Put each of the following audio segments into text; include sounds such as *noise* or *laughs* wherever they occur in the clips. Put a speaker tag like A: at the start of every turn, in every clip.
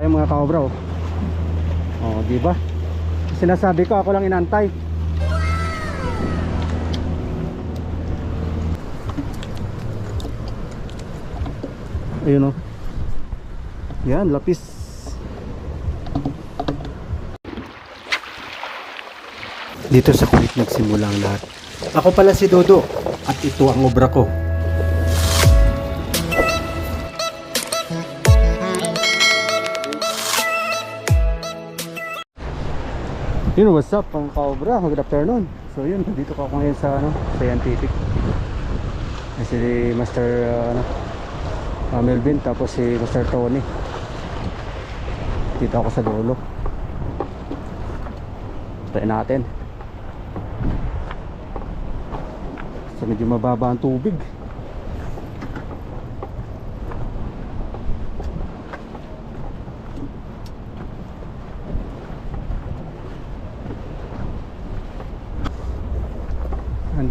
A: Ay mga kaobra oh. Oh, di ba? Sinasabi ko ako lang inantay. Ayun oh. Yan, lapis. Dito sa kulit nagsimula ang lahat. Ako pala si Dodo at ito ang obra ko. Yun, what's up mga kaobra? Good afternoon. So yun, dito ko ako ngayon sa ano, scientific. Ay, Si Master uh, ano, uh, Melvin tapos si Master Tony. Dito ako sa dulo. Tayo natin. So medyo mababa ang tubig.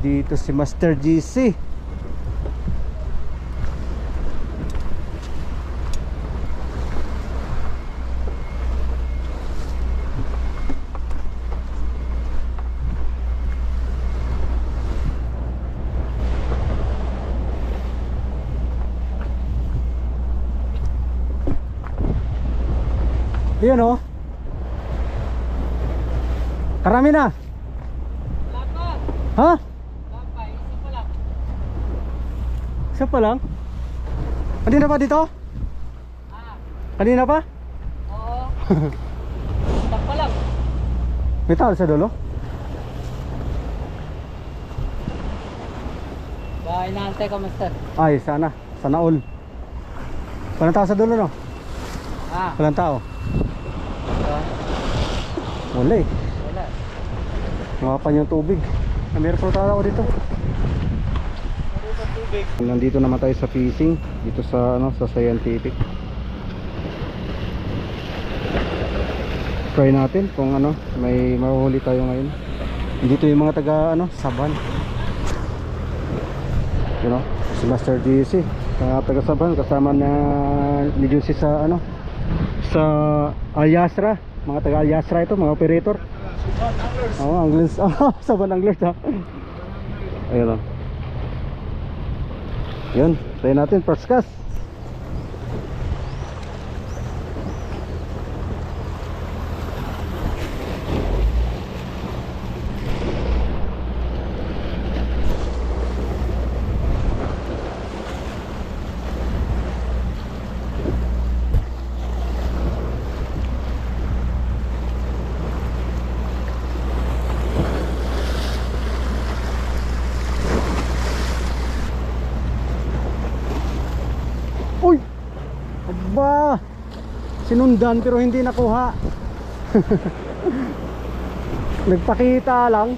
A: Nandito si Master GC. Ayan oh. Karami na. Ha? Isa pa lang? Kanina pa dito? Kanina pa?
B: Oo. Tak pa lang.
A: May tao sa dulo?
B: Ba, inaantay ka, master.
A: Ay, sana. Sana all. Walang tao sa dulo, no?
B: Ah,
A: Walang tao.
B: ito.
A: Wala eh.
B: Wala.
A: Mapapan yung tubig. Ah, Meron pa tao ako dito.
B: Tubig.
A: Nandito naman tayo sa fishing. Dito sa, ano, sa scientific. Try natin kung ano, may mahuhuli tayo ngayon. Dito yung mga taga, ano, Saban. You know, si Master GC. Sa taga Saban, kasama na ni Juicy sa, ano, sa Alyasra. Mga taga Alyasra ito, mga operator. Oh, anglers. *laughs* Oh, Saban anglers ha. Ayun o. Yun, try natin first cast. Uy! Aba! Sinundan pero hindi nakuha. *laughs* Nagpakita lang.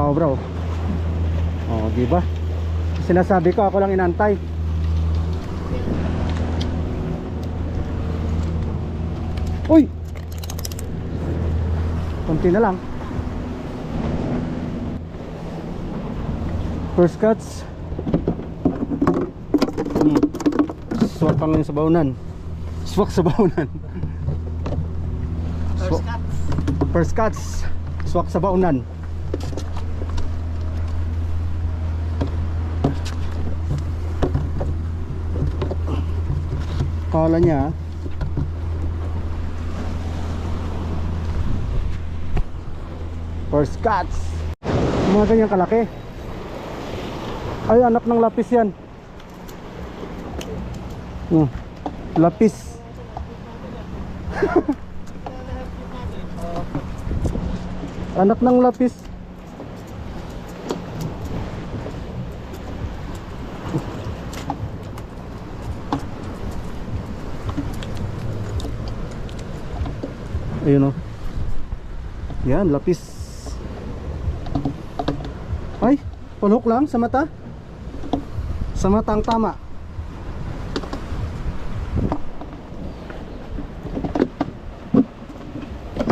A: Kaobra oh. Oh, di ba? Sinasabi ko ako lang inantay. Uy! Konti na lang. First cuts. Hmm. Swak pa ngayon sa baunan. Swak sa baunan.
B: First cut.
A: First cuts. Swak sa baunan. Kala niya. ah. First cuts. Mga ganyan kalaki. Ay, anak ng lapis yan. Hmm. Lapis. *laughs* anak ng lapis. Ayun oh. Yan, lapis. Ay, pulhok lang sa mata. Sa matang tama.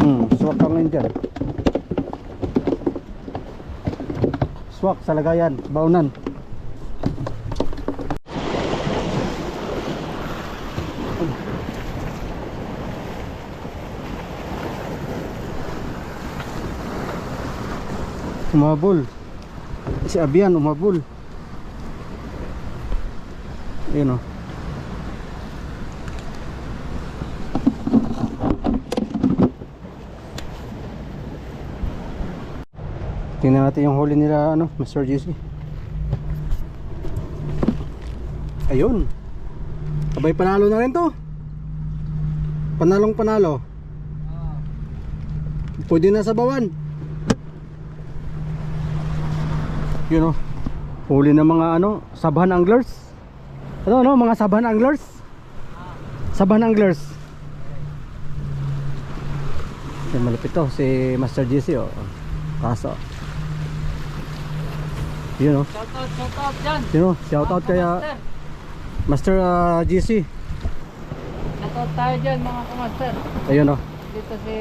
A: Hmm, swak ka ngayon dyan. Swak sa lagayan, baunan. Umabol. Si Abian umabol. Ayun oh. Tingnan natin yung huli nila ano, Mr. JC. Ayun. Abay panalo na rin to. Panalong panalo. Pwede na sa bawan. Yun oh. Huli ng mga ano, sabahan anglers. Ano no, mga sabahan anglers? Sabahan anglers. Yan malapit to si Master JC oh. Kaso. Yun oh.
B: Shout out, shout out dyan.
A: Yun oh, shout out kaya. Master ah, JC.
B: Shout out tayo dyan mga kamaster.
A: Ayun oh.
B: Dito si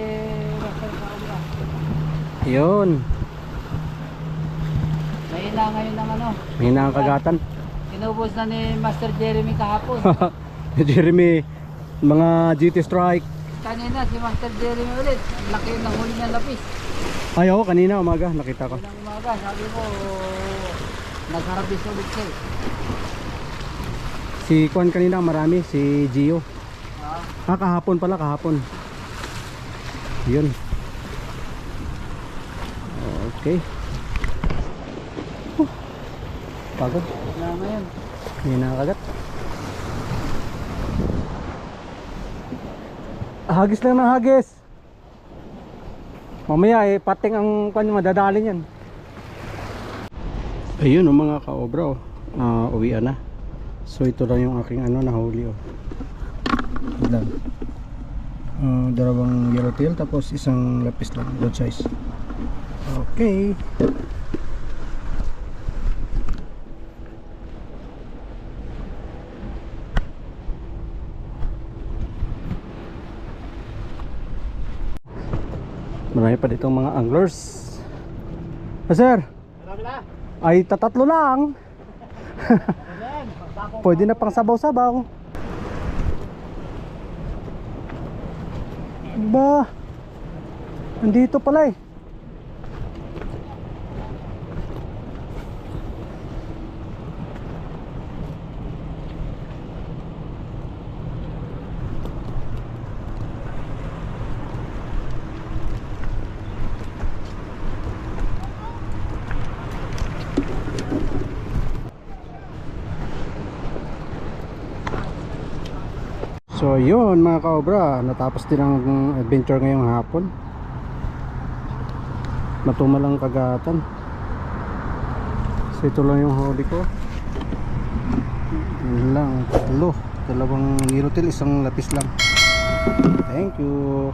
B: Master Paula. Mahina ngayon ng ano.
A: Mahina ang kagatan.
B: Inubos na ni Master Jeremy kahapon. *laughs*
A: Jeremy, mga GT Strike.
B: Kanina si Master Jeremy ulit. Laki ng huli niya lapis.
A: Ay, oo, kanina umaga nakita ko.
B: Ilang umaga, sabi ko, nagharabis ulit siya.
A: Si Kwan kanina marami, si Gio.
B: Ah,
A: Ah, kahapon pala, kahapon. Yun. Okay. Pagod.
B: wala ngayon.
A: Hindi nakakagat. Hagis lang ng hagis. Mamaya eh, pating ang kanya madadali niyan. Ayun oh, mga kaobra oh. Ah, uwian na. So ito lang yung aking ano nahuli oh. Ilan? Ah, dalawang yellowtail tapos isang lapis lang, good size. Okay. Marami pa ditong mga anglers. Ah, sir, ay tatatlo lang. *laughs* Pwede na pang sabaw-sabaw. Ba, nandito pala eh. So yun mga kaobra, natapos din ang adventure ngayong hapon. Matumalang kagatan. So ito lang yung huli ko. Yun lang, tatlo. Dalawang yellowtail, isang lapis lang. Thank you.